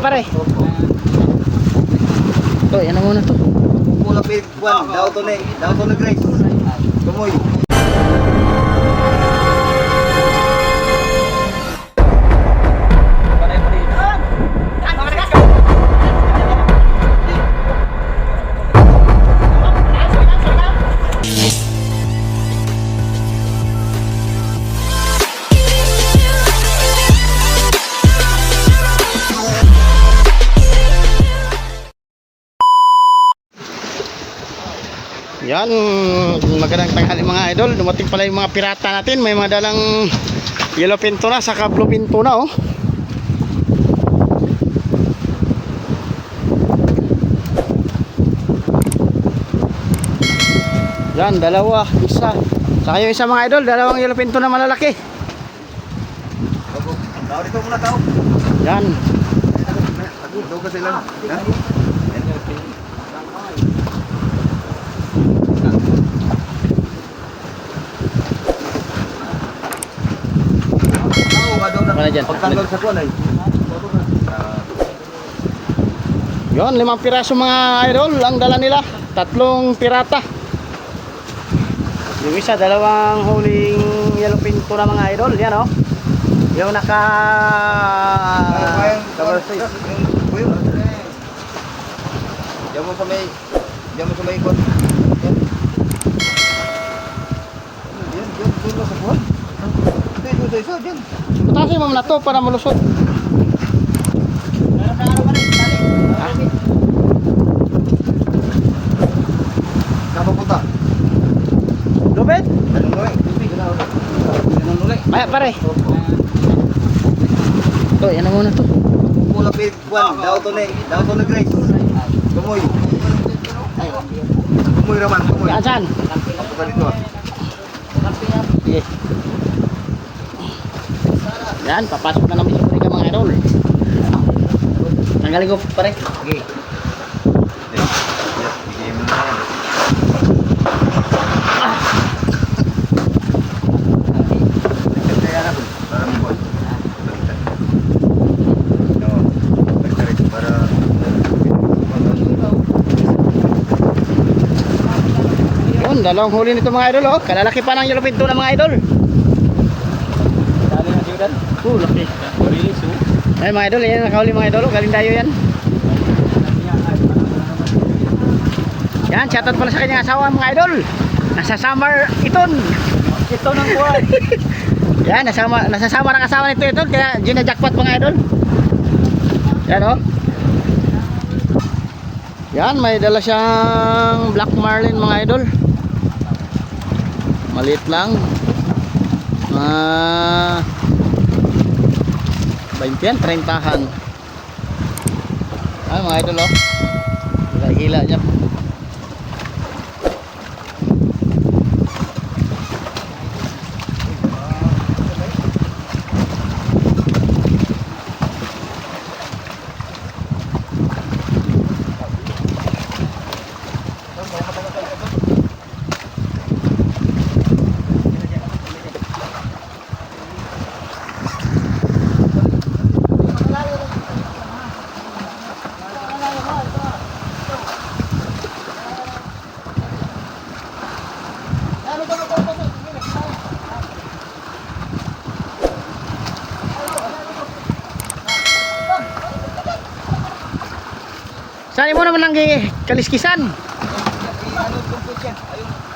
pare. To, yan na muna to. Pula pig buwan, daw to ni, daw to ni Grace. Tumoy. Yan, magandang tanghali mga idol. Dumating pala yung mga pirata natin. May mga dalang yellow pinto na, saka blue pinto na oh. Yan, dalawa, isa. Saka yung isa mga idol, dalawang yellow pinto na malalaki. Daw dito muna tao. Yan. Daw ka sila. Ha? Ano dyan? Pagtanggal sa kuwan ay. Yon, limang piraso mga idol ang dala nila. Tatlong pirata. Yung isa, dalawang huling yellow pinto na mga idol. Yan oh. Yung naka... Double. Kuyo. Diyan mo sa may Diyan mo sa may ikot. Yan. Yan, yan, doon mo sa doon sa isa, diyan. Putasin mo na to para malusot. Papunta? Lubid? Anong nulay? Anong nulay? Ay, pare. To, yan na muna to. Pula pig buwan, daw to ni, daw to ni Grace. Tumoy. Tumoy raman, tumoy. Yan, saan? Ako ka dito ah. Sige. Yan, papasok na namin siguro ka mga idol. Tanggalin ko, pare. Yun, dalawang huli nito mga idol, oh. Kalalaki pa ng yellow pinto na mga idol. Oh, laki. Release oh. Ay, mga idol, yan ang nakahuli mga idol. Galing tayo yan. Yan, shoutout pala sa kanyang asawa mga idol. Nasa summer iton. Ito ng buwan. Yan, nasama, nasa summer ang asawa nito iton. Kaya gina-jackpot mga idol. Yan oh. Yan, may dala siyang Black Marlin mga idol. Maliit lang. Ah... 20 yan, 30han. Ay, mga idol oh. Hila-hila niya. Saan mo naman ang kaliskisan? Ano tungkol siya? Ayun.